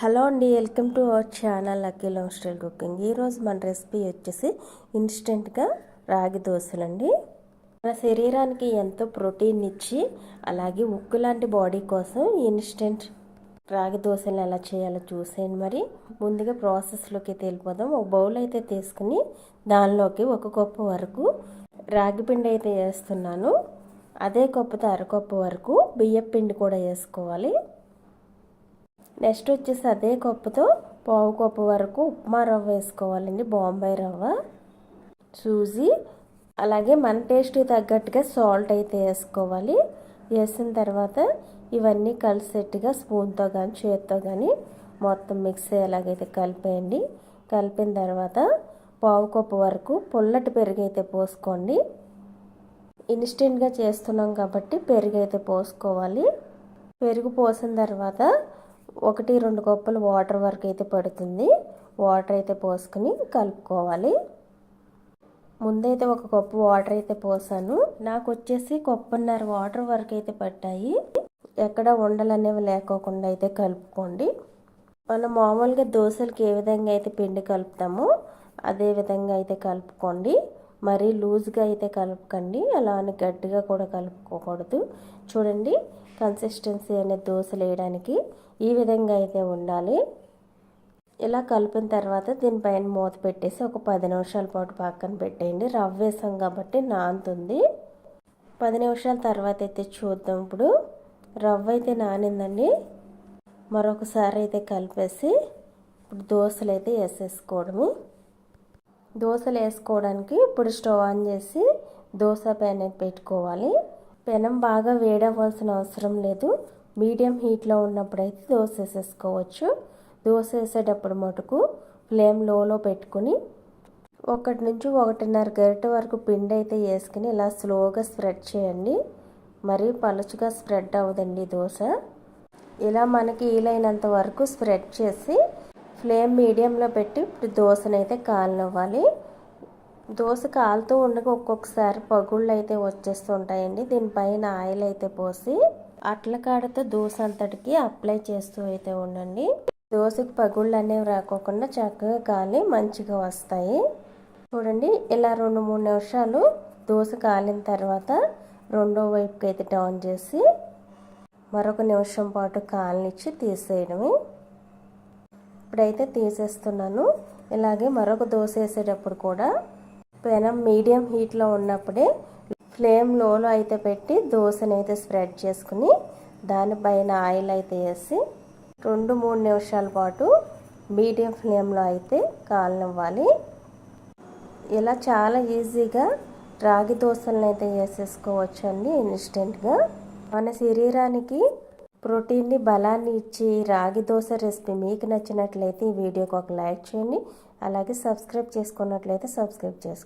Hello అండి welcome to our channel lucky long style cooking. ఈరోజు మన రెసిపీ వచ్చేసి ఇన్స్టెంట్గా రాగి దోశలండి. మన శరీరానికి ఎంతో ప్రోటీన్ ఇచ్చి అలాగే ఉక్కు లాంటి బాడీ కోసం ఇన్స్టెంట్ రాగి దోశలు ఎలా చేయాలో చూసేయండి మరి. ముందుగా ప్రాసెస్లోకి వెళ్ళిపోదాం. ఒక బౌల్ అయితే తీసుకుని దానిలోకి ఒక కప్పు వరకు రాగి పిండి అయితే వేస్తున్నాను. అదే కప్పుతో అరకప్పు వరకు బియ్యం పిండి కూడా వేసుకోవాలి. నెక్స్ట్ వచ్చేసి అదే కప్పుతో పావు కప్పు వరకు ఉప్మా రవ్వ వేసుకోవాలండి బాంబే రవ్వ. చూసి అలాగే మన టేస్ట్ తగ్గట్టుగా సాల్ట్ అయితే వేసుకోవాలి. వేసిన తర్వాత ఇవన్నీ కలిసేట్టుగా స్పూన్తో కానీ చేతితో కానీ మొత్తం మిక్స్ అయ్యేలాగైతే కలిపేయండి. కలిపిన తర్వాత పావు కప్పు వరకు పుల్లటి పెరుగు అయితే పోసుకోండి. ఇన్స్టెంట్గా చేస్తున్నాం కాబట్టి పెరుగు అయితే పోసుకోవాలి. పెరుగు పోసిన తర్వాత ఒకటి రెండు కప్పులు వాటర్ వరకు అయితే పడుతుంది. వాటర్ అయితే పోసుకుని కలుపుకోవాలి. ముందైతే ఒక కప్పు వాటర్ అయితే పోసాను. నాకు వచ్చేసి కప్పున్నర వాటర్ వరకు అయితే పట్టాయి. ఎక్కడ ఉండలు అనేవి లేకోకుండా అయితే కలుపుకోండి. మనం మామూలుగా దోశలకి ఏ విధంగా అయితే పిండి కలుపుతామో అదే విధంగా అయితే కలుపుకోండి. మరీ లూజ్గా అయితే కలుపుకండి. అలా అని గట్టిగా కూడా కలుపుకోకూడదు. చూడండి కన్సిస్టెన్సీ అనేది దోశలు వేయడానికి ఈ విధంగా అయితే ఉండాలి. ఇలా కలిపిన తర్వాత దీనిపైన మూత పెట్టేసి ఒక పది నిమిషాల పాటు పక్కన పెట్టేయండి. రవ్వ వేసాం కాబట్టి నానుతుంది. పది నిమిషాల తర్వాత అయితే చూద్దాం. ఇప్పుడు రవ్వ అయితే నానిందండి. మరొకసారి అయితే కలిపేసి ఇప్పుడు దోశలు అయితే వేసేసుకోవడము. దోశలు వేసుకోవడానికి ఇప్పుడు స్టవ్ ఆన్ చేసి దోశ ప్యాన్ పెట్టుకోవాలి. పెనం బాగా వేడవలసిన అవసరం లేదు. మీడియం హీట్లో ఉన్నప్పుడైతే దోశ వేసేసుకోవచ్చు. దోశ వేసేటప్పుడు మటుకు ఫ్లేమ్ లోలో పెట్టుకుని ఒకటి నుంచి ఒకటిన్నర గరిట వరకు పిండి అయితే వేసుకుని ఇలా స్లోగా స్ప్రెడ్ చేయండి. మరీ పలుచుగా స్ప్రెడ్ అవ్వదండి దోశ. ఇలా మనకి వీలైనంత వరకు స్ప్రెడ్ చేసి ఫ్లేమ్ మీడియంలో పెట్టి ఇప్పుడు దోశనైతే కాలనివ్వాలి. దోశ కాలుతూ ఉండగా ఒక్కొక్కసారి పగుళ్ళు అయితే వచ్చేస్తుంటాయండి. దీనిపైన ఆయిల్ అయితే పోసి అట్ల కాడతో దోశ అంతటికి అప్లై చేస్తూ అయితే ఉండండి. దోశకి పగుళ్ళు అనేవి రాకోకుండా చక్కగా కాలి మంచిగా వస్తాయి. చూడండి ఇలా రెండు మూడు నిమిషాలు దోశ కాలిన తర్వాత రెండో వైపుకి అయితే టర్న్ చేసి మరొక నిమిషం పాటు కాలనిచ్చి తీసేయడమే. ఇప్పుడైతే తీసేస్తున్నాను. ఇలాగే మరొక దోశ వేసేటప్పుడు కూడా పెనం మీడియం హీట్లో ఉన్నప్పుడే ఫ్లేమ్ లోలో అయితే పెట్టి దోశని అయితే స్ప్రెడ్ చేసుకుని దానిపైన ఆయిల్ అయితే వేసి రెండు మూడు నిమిషాల పాటు మీడియం ఫ్లేమ్లో అయితే కాలనివ్వాలి. ఇలా చాలా ఈజీగా రాగి దోశలను అయితే వేసేసుకోవచ్చు అండి ఇన్స్టెంట్గా. మన శరీరానికి ప్రోటీన్ని బలాన్ని ఇచ్చి రాగి దోశ రెసిపీ మీకు నచ్చినట్లయితే ఈ వీడియోకి ఒక లైక్ చేయండి. అలాగే సబ్స్క్రైబ్ చేసుకున్నట్లయితే సబ్స్క్రైబ్ చేసుకోండి.